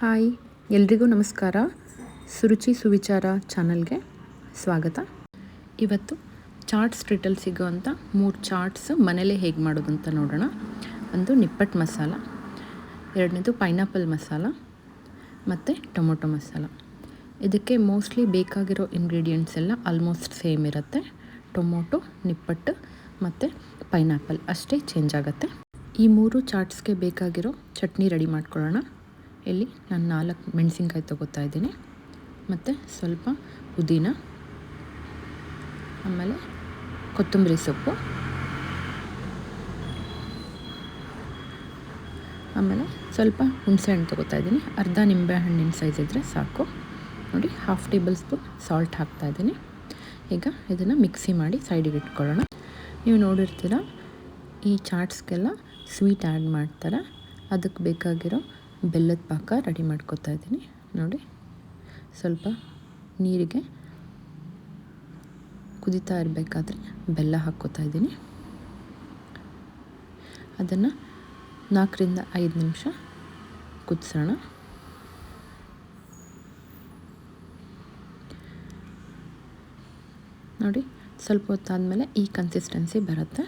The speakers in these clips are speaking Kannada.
ಹಾಯ್, ಎಲ್ರಿಗೂ ನಮಸ್ಕಾರ. ಸುರುಚಿ ಸುವಿಚಾರ ಚಾನಲ್ಗೆ ಸ್ವಾಗತ. ಇವತ್ತು ಚಾಟ್ ಸ್ಟ್ರೀಟಲ್ಲಿ ಸಿಗೋವಂಥ ಮೂರು ಚಾಟ್ಸ್ ಮನೇಲೇ ಹೇಗೆ ಮಾಡೋದು ಅಂತ ನೋಡೋಣ. ಒಂದು ನಿಪ್ಪಟ್ಟು ಮಸಾಲ, ಎರಡನೇದು ಪೈನಾಪಲ್ ಮಸಾಲ, ಮತ್ತು ಟೊಮೊಟೊ ಮಸಾಲ. ಇದಕ್ಕೆ ಮೋಸ್ಟ್ಲಿ ಬೇಕಾಗಿರೋ ಇಂಗ್ರೀಡಿಯೆಂಟ್ಸ್ ಎಲ್ಲ ಆಲ್ಮೋಸ್ಟ್ ಸೇಮ್ ಇರುತ್ತೆ. ಟೊಮೊಟೊ, ನಿಪ್ಪಟ್ಟು, ಮತ್ತು ಪೈನಾಪಲ್, ಅಷ್ಟೇ ಚೇಂಜ್ ಆಗುತ್ತೆ. ಈ ಮೂರು ಚಾಟ್ಸ್ಗೆ ಬೇಕಾಗಿರೋ ಚಟ್ನಿ ರೆಡಿ ಮಾಡ್ಕೊಳ್ಳೋಣ. ಇಲ್ಲಿ ನಾನು ನಾಲ್ಕು ಮೆಣಸಿನ್ಕಾಯಿ ತೊಗೋತಾ ಇದ್ದೀನಿ. ಮತ್ತು ಸ್ವಲ್ಪ ಪುದೀನ, ಆಮೇಲೆ ಕೊತ್ತಂಬರಿ ಸೊಪ್ಪು, ಆಮೇಲೆ ಸ್ವಲ್ಪ ಹುಣಸೆಹಣ್ಣು ತೊಗೋತಾ ಇದ್ದೀನಿ. ಅರ್ಧ ನಿಂಬೆ ಹಣ್ಣಿನ ಸೈಜ್ ಇದ್ದರೆ ಸಾಕು. ನೋಡಿ ಹಾಫ್ ಟೇಬಲ್ ಸ್ಪೂನ್ ಸಾಲ್ಟ್ ಹಾಕ್ತಾ ಇದ್ದೀನಿ. ಈಗ ಇದನ್ನು ಮಿಕ್ಸಿ ಮಾಡಿ ಸೈಡಿಗೆ ಇಟ್ಕೊಳ್ಳೋಣ. ನೀವು ನೋಡಿರ್ತೀರ, ಈ ಚಾಟ್ಸ್ಗೆಲ್ಲ ಸ್ವೀಟ್ ಆ್ಯಡ್ ಮಾಡ್ತಾರೆ. ಅದಕ್ಕೆ ಬೇಕಾಗಿರೋ ಬೆಲ್ಲದ ಪಾಕ ರೆಡಿ ಮಾಡ್ಕೊತಾ ಇದ್ದೀನಿ. ನೋಡಿ, ಸ್ವಲ್ಪ ನೀರಿಗೆ ಕುದಿತಾ ಇರಬೇಕಾದ್ರೆ ಬೆಲ್ಲ ಹಾಕ್ಕೋತಾ ಇದ್ದೀನಿ. ಅದನ್ನು ನಾಲ್ಕರಿಂದ ಐದು ನಿಮಿಷ ಕುದಿಸೋಣ. ನೋಡಿ, ಸ್ವಲ್ಪ ಹೊತ್ತಾದಮೇಲೆ ಈ ಕನ್ಸಿಸ್ಟೆನ್ಸಿ ಬರುತ್ತೆ.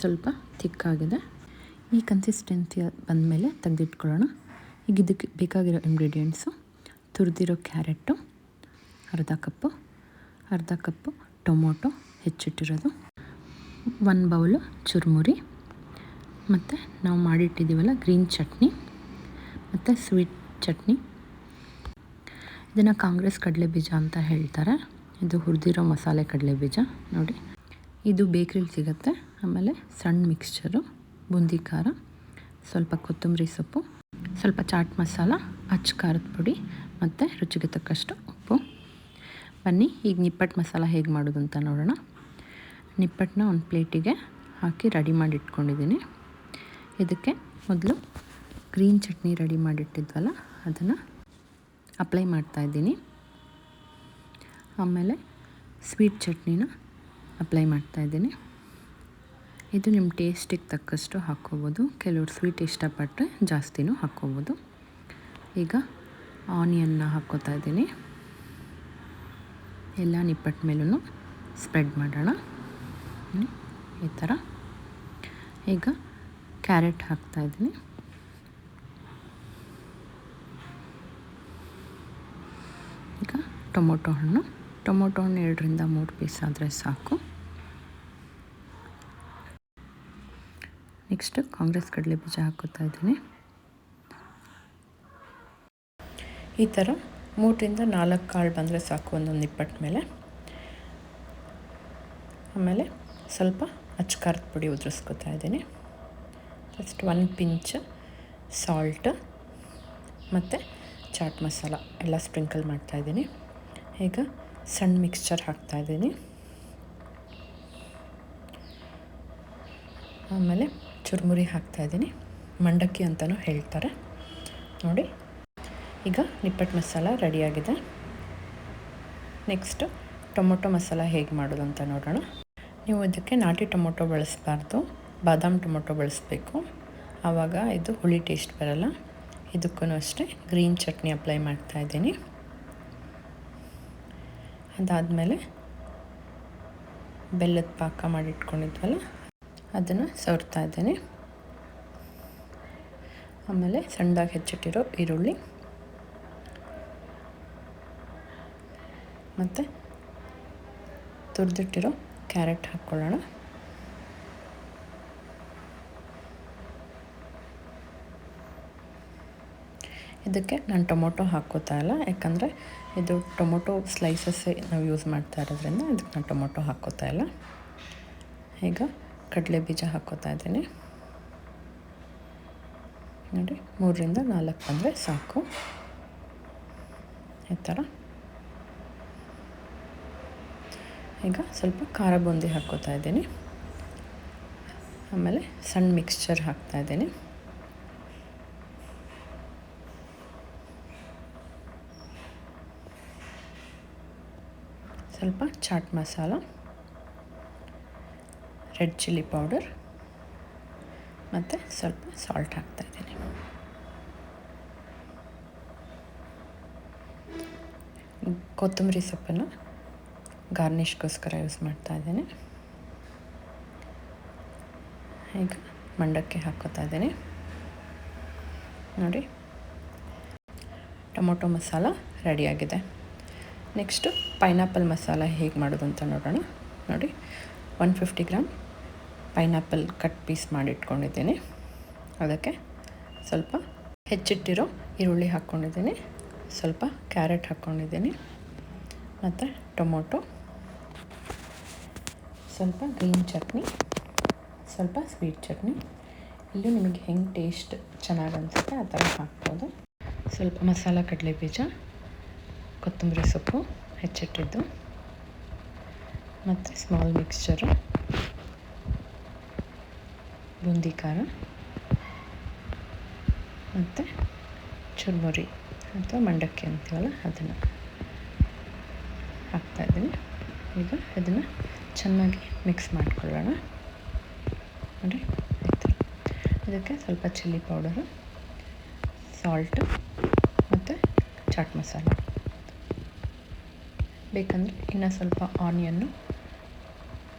ಸ್ವಲ್ಪ ತಿಕ್ಕಾಗಿದೆ ಈ ಕನ್ಸಿಸ್ಟೆನ್ಸಿ ಬಂದಮೇಲೆ ತೆಗೆದಿಟ್ಕೊಳ್ಳೋಣ. ಈಗ ಇದಕ್ಕೆ ಬೇಕಾಗಿರೋ ಇಂಗ್ರೀಡಿಯೆಂಟ್ಸು ತುರಿದಿರೋ ಕ್ಯಾರೆಟು, ಅರ್ಧ ಕಪ್ಪು ಅರ್ಧ ಕಪ್ಪು ಟೊಮೊಟೊ ಹೆಚ್ಚಿಟ್ಟಿರೋದು ಒನ್ ಬೌಲು ಚುರುಮುರಿ, ಮತ್ತು ನಾವು ಮಾಡಿಟ್ಟಿದ್ದೀವಲ್ಲ ಗ್ರೀನ್ ಚಟ್ನಿ, ಮತ್ತು ಸ್ವೀಟ್ ಚಟ್ನಿ. ಇದನ್ನು ಕಾಂಗ್ರೆಸ್ ಕಡಲೆ ಬೀಜ ಅಂತ ಹೇಳ್ತಾರೆ. ಇದು ಹುರಿದಿರೋ ಮಸಾಲೆ ಕಡಲೆ ಬೀಜ, ನೋಡಿ. ಇದು ಬೇಕ್ರಿಲಿ ಸಿಗುತ್ತೆ, ಆಮೇಲೆ ಸಣ್ಣ ಮಿಕ್ಸ್ಚರು ಬೂಂದಿ ಖಾರ, ಸ್ವಲ್ಪ ಕೊತ್ತಂಬರಿ ಸೊಪ್ಪು, ಸ್ವಲ್ಪ ಚಾಟ್ ಮಸಾಲ, ಅಚ್ಚ ಖಾರದ ಪುಡಿ ಮತ್ತು ರುಚಿಗೆ ತಕ್ಕಷ್ಟು ಉಪ್ಪು. ಬನ್ನಿ, ಈಗ ನಿಪ್ಪಟ್ಟು ಮಸಾಲ ಹೇಗೆ ಮಾಡೋದು ಅಂತ ನೋಡೋಣ. ನಿಪ್ಪಟ್ಟನ್ನ ಒಂದು ಪ್ಲೇಟಿಗೆ ಹಾಕಿ ರೆಡಿ ಮಾಡಿ ಇಟ್ಕೊಂಡಿದ್ದೀನಿ. ಇದಕ್ಕೆ ಮೊದಲು ಗ್ರೀನ್ ಚಟ್ನಿ ರೆಡಿ ಮಾಡಿಟ್ಟಿದ್ವಲ್ಲ ಅದನ್ನು ಅಪ್ಲೈ ಮಾಡ್ತಾಯಿದ್ದೀನಿ ಆಮೇಲೆ ಸ್ವೀಟ್ ಚಟ್ನಿನ ಅಪ್ಲೈ ಮಾಡ್ತಾಯಿದ್ದೀನಿ ಇದು ನಿಮ್ಮ ಟೇಸ್ಟಿಗೆ ತಕ್ಕಷ್ಟು ಹಾಕ್ಕೋಬೋದು. ಕೆಲವರು ಸ್ವೀಟ್ ಇಷ್ಟಪಟ್ಟರೆ ಜಾಸ್ತಿನೂ ಹಾಕ್ಕೋಬೋದು. ಈಗ ಆನಿಯನ್ನ ಹಾಕ್ಕೋತಾ ಇದ್ದೀನಿ. ಎಲ್ಲ ನಿಪ್ಪಟ್ಟು ಮೇಲೂ ಸ್ಪ್ರೆಡ್ ಮಾಡೋಣ. ಈ ಥರ. ಈಗ ಕ್ಯಾರೆಟ್ ಹಾಕ್ತಾಯಿದ್ದೀನಿ ಈಗ ಟೊಮೊಟೊ ಹಣ್ಣು. ಟೊಮೊಟೊ ಹಣ್ಣು ಎರಡರಿಂದ ಮೂರು ಪೀಸ್ ಆದರೆ ಸಾಕು. ನೆಕ್ಸ್ಟ್ ಕಾಂಗ್ರೆಸ್ ಕಡಲೆ ಬೀಜ ಹಾಕೋತಾ ಇದ್ದೀನಿ. ಈ ಥರ ಮೂರರಿಂದ ನಾಲ್ಕು ಕಾಳು ಬಂದರೆ ಸಾಕು ಒಂದೊಂದು ನಿಪ್ಪಟ್ಟು ಮೇಲೆ. ಆಮೇಲೆ ಸ್ವಲ್ಪ ಅಚ್ಕಾರದ ಪುಡಿ ಉದುರಿಸ್ಕೊತಾ ಇದ್ದೀನಿ. ಫಸ್ಟ್ ಒನ್ ಪಿಂಚ್ ಸಾಲ್ಟ್ ಮತ್ತು ಚಾಟ್ ಮಸಾಲ ಎಲ್ಲ ಸ್ಪ್ರಿಂಕಲ್ ಮಾಡ್ತಾಯಿದ್ದೀನಿ ಈಗ ಸಣ್ಣ ಮಿಕ್ಸ್ಚರ್ ಹಾಕ್ತಾಯಿದ್ದೀನಿ ಆಮೇಲೆ ಚುರುಮುರಿ ಹಾಕ್ತಾಯಿದ್ದೀನಿ ಮಂಡಕ್ಕಿ ಅಂತಲೂ ಹೇಳ್ತಾರೆ. ನೋಡಿ, ಈಗ ನಿಪ್ಪಟ್ಟು ಮಸಾಲ ರೆಡಿಯಾಗಿದೆ. ನೆಕ್ಸ್ಟು ಟೊಮೊಟೊ ಮಸಾಲ ಹೇಗೆ ಮಾಡೋದು ಅಂತ ನೋಡೋಣ. ನೀವು ಇದಕ್ಕೆ ನಾಟಿ ಟೊಮೊಟೊ ಬಳಸಬಾರ್ದು. ಬಾದಾಮ್ ಟೊಮೊಟೊ ಬಳಸಬೇಕು. ಆವಾಗ ಇದು ಹುಳಿ ಟೇಸ್ಟ್ ಬರಲ್ಲ. ಇದಕ್ಕೂ ಅಷ್ಟೇ ಗ್ರೀನ್ ಚಟ್ನಿ ಅಪ್ಲೈ ಮಾಡ್ತಾ ಇದ್ದೀನಿ. ಅದಾದಮೇಲೆ ಬೆಲ್ಲದ ಪಾಕ ಮಾಡಿಟ್ಕೊಂಡಿದ್ವಲ್ಲ ಅದನ್ನು ಸವರ್ತಾ ಇದ್ದೇನೆ. ಆಮೇಲೆ ಸಣ್ಣದಾಗಿ ಹೆಚ್ಚಿಟ್ಟಿರೋ ಈರುಳ್ಳಿ. ಮತ್ತು ತುರಿದಿಟ್ಟಿರೋ ಕ್ಯಾರೆಟ್ ಹಾಕ್ಕೊಳ್ಳೋಣ. ಇದಕ್ಕೆ ನಾನು ಟೊಮೊಟೊ ಹಾಕೋತಾ ಇಲ್ಲ, ಯಾಕಂದರೆ ಇದು ಟೊಮೊಟೊ ಸ್ಲೈಸಸ್ಸೇ ನಾವು ಯೂಸ್ ಮಾಡ್ತಾ ಇರೋದ್ರಿಂದ ಇದಕ್ಕೆ ನಾನು ಟೊಮೊಟೊ ಹಾಕೋತಾ ಇಲ್ಲ. ಈಗ ಕಡಲೆ ಬೀಜ ಹಾಕ್ಕೋತಾ ಇದ್ದೀನಿ. ನೋಡಿ, ಮೂರರಿಂದ ನಾಲ್ಕು ಬಂದರೆ ಸಾಕು. ಈ ಥರ. ಈಗ ಸ್ವಲ್ಪ ಖಾರ ಬೂಂದಿ ಹಾಕ್ಕೋತಾ ಇದ್ದೀನಿ. ಆಮೇಲೆ ಸಣ್ಣ ಮಿಕ್ಸ್ಚರ್ ಹಾಕ್ತಾ ಇದ್ದೀನಿ. ಸ್ವಲ್ಪ chaat masala. Red chilli powder ಮತ್ತು ಸ್ವಲ್ಪ ಸಾಲ್ಟ್ ಹಾಕ್ತಾಯಿದ್ದೀನಿ ಕೊತ್ತಂಬರಿ ಸೊಪ್ಪನ್ನು ಗಾರ್ನಿಷ್ಗೋಸ್ಕರ ಯೂಸ್ ಮಾಡ್ತಾ ಇದ್ದೀನಿ. ಈಗ ಮಂಡಕ್ಕಿ ಹಾಕೋತಾ ಇದ್ದೀನಿ. ನೋಡಿ, ಟೊಮೊಟೊ ಮಸಾಲ ರೆಡಿಯಾಗಿದೆ ನೆಕ್ಸ್ಟು ಪೈನಾಪಲ್ ಮಸಾಲ ಹೇಗೆ ಮಾಡೋದು ಅಂತ ನೋಡೋಣ. ನೋಡಿ, one fifty gram pineapple cut piece ಮಾಡಿಟ್ಕೊಂಡಿದ್ದೀನಿ. ಅದಕ್ಕೆ ಸ್ವಲ್ಪ ಹೆಚ್ಚಿಟ್ಟಿರೋ ಈರುಳ್ಳಿ ಹಾಕ್ಕೊಂಡಿದ್ದೀನಿ. ಸ್ವಲ್ಪ ಕ್ಯಾರೆಟ್ ಹಾಕ್ಕೊಂಡಿದ್ದೀನಿ. ಮತ್ತು ಟೊಮೊಟೊ. ಸ್ವಲ್ಪ ಗ್ರೀನ್ ಚಟ್ನಿ. ಸ್ವಲ್ಪ ಸ್ವೀಟ್ ಚಟ್ನಿ. ಇಲ್ಲೂ ನಿಮಗೆ ಹೆಂಗೆ ಟೇಸ್ಟ್ ಚೆನ್ನಾಗಿ ಅನಿಸುತ್ತೆ ಆ ಥರ ಹಾಕ್ಬೋದು. ಸ್ವಲ್ಪ ಮಸಾಲ ಕಡಲೆ ಬೀಜ, ಕೊತ್ತಂಬರಿ ಸೊಪ್ಪು ಹೆಚ್ಚಿಟ್ಟಿದ್ದು. ಮತ್ತು ಸ್ಮಾಲ್ ಮಿಕ್ಸ್ಚರು. ಬೂಂದಿ ಖಾರ ಮತ್ತು ಚುರ್ಮುರಿ ಅಥವಾ ಮಂಡಕ್ಕಿ ಅಂತೀವಲ್ಲ ಅದನ್ನು ಹಾಕ್ತಾಯಿದ್ದೀನಿ ಈಗ ಇದನ್ನು ಚೆನ್ನಾಗಿ ಮಿಕ್ಸ್ ಮಾಡ್ಕೊಳ್ಳೋಣ. ನೋಡಿ, ಆಯಿತು. ಇದಕ್ಕೆ ಸ್ವಲ್ಪ ಚಿಲ್ಲಿ ಪೌಡರು ಸಾಲ್ಟು ಮತ್ತು ಚಾಟ್ ಮಸಾಲ ಬೇಕಂದರೆ ಇನ್ನೂ ಸ್ವಲ್ಪ ಆನಿಯನ್ನು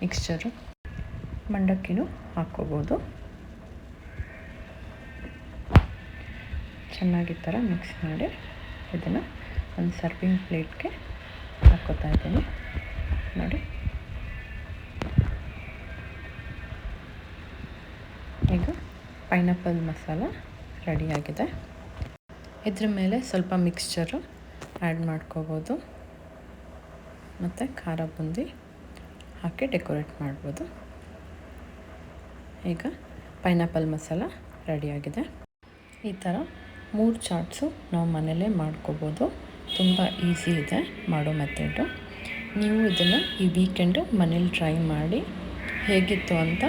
ಮಿಕ್ಸ್ಚರು ಮಂಡಕ್ಕಿನೂ ಹಾಕ್ಕೋಬೋದು. ಚೆನ್ನಾಗಿ ಥರ ಮಿಕ್ಸ್ ಮಾಡಿ ಇದನ್ನು ಒಂದು ಸರ್ವಿಂಗ್ ಪ್ಲೇಟ್ಗೆ ಹಾಕ್ಕೋತಾ ಇದ್ದೀನಿ. ನೋಡಿ. ಈಗ ಪೈನಾಪಲ್ ಮಸಾಲ ರೆಡಿಯಾಗಿದೆ. ಇದ್ರ ಮೇಲೆ ಸ್ವಲ್ಪ ಮಿಕ್ಸ್ಚರು ಆ್ಯಡ್ ಮಾಡ್ಕೋಬೋದು. ಮತ್ತು ಖಾರ ಬುಂದಿ ಹಾಕಿ ಡೆಕೋರೇಟ್ ಮಾಡ್ಬೋದು. ಈಗ ಪೈನಾಪಲ್ ಮಸಾಲ ರೆಡಿಯಾಗಿದೆ ಈ ಥರ ಮೂರು ಚಾಟ್ಸು ನಾವು ಮನೇಲೇ ಮಾಡ್ಕೋಬೋದು. ತುಂಬ ಈಸಿ ಇದೆ ಮಾಡೋ ಮೆಥಡು ನೀವು ಇದನ್ನು ಈ ವೀಕೆಂಡು ಮನೇಲಿ ಟ್ರೈ ಮಾಡಿ ಹೇಗಿತ್ತು ಅಂತ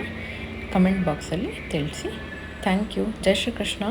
ಕಮೆಂಟ್ ಬಾಕ್ಸಲ್ಲಿ ತಿಳಿಸಿ. Thank you Jai Shri Krishna.